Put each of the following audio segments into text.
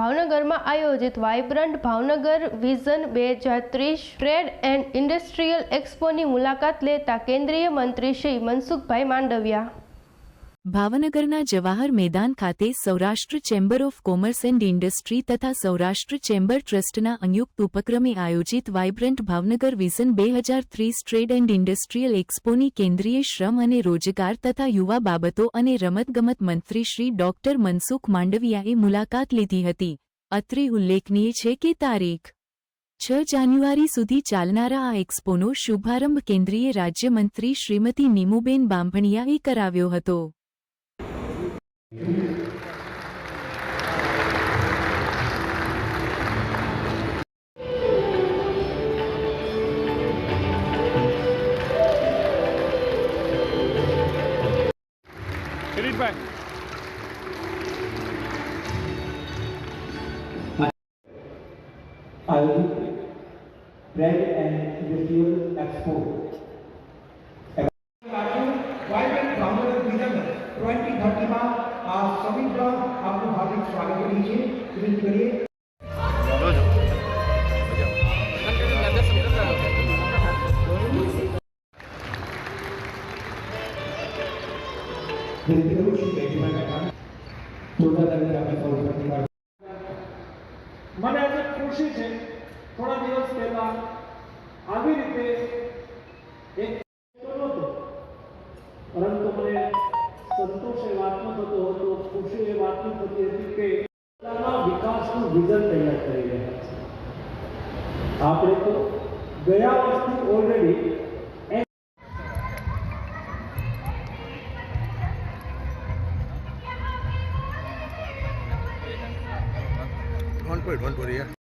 ભાવનગરમાં આયોજિત vibrant Bhavnagar vision બે હજાર ત્રીસ ટ્રેડ એન્ડ ઇન્ડસ્ટ્રીયલ એક્સપોની મુલાકાત લેતા કેન્દ્રીય મંત્રી શ્રી મનસુખભાઈ માંડવિયા. ભાવનગરના જવાહર મેદાન ખાતે Saurashtra chamber of commerce and industry તથા સૌરાષ્ટ્ર ચેમ્બર ટ્રસ્ટના સંયુક્ત ઉપક્રમે આયોજિત વાઇબ્રન્ટ ભાવનગર વિઝન બે હજાર ત્રીસ ટ્રેડ એન્ડ ઇન્ડસ્ટ્રીયલ એક્સપોની કેન્દ્રીય શ્રમ અને રોજગાર તથા યુવા બાબતો અને રમતગમત મંત્રી શ્રી ડોક્ટર મનસુખ માંડવિયાએ મુલાકાત લીધી હતી. અત્રે ઉલ્લેખનીય છે કે તારીખ છ જાન્યુઆરી સુધી ચાલનારા આ એક્સપોનો શુભારંભ કેન્દ્રીય રાજ્યમંત્રી શ્રીમતી નીમુબેન બાંભણિયાએ કરાવ્યો હતો. Hit it back. I will bread and this twenty થર્ટીમાં આ સમગ્ર આપનું હાર્દિક સ્વાગત કરીએ છીએ વિનંતી કરીએ વિનંતી કરું છું મને આજે ખુશી છે, થોડા દિવસ પહેલા આવી રીતે પરંતુ મને સંતોષ એ વાતનો થતો હતો ખુશી એ વાતની થતી હતી કે જિલ્લાના વિકાસનું વિઝન તૈયાર કરી રહ્યા છે આપણે તો ગયા વર્ષથી already Don't worry, don't worry. Yeah.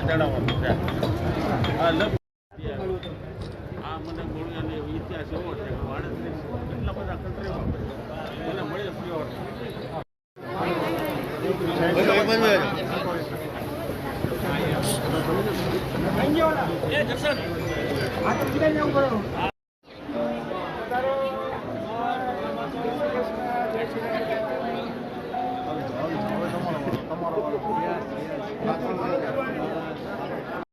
ચડાવવાનું છે આ આ મને ગોળીયાનો ઇતિહાસ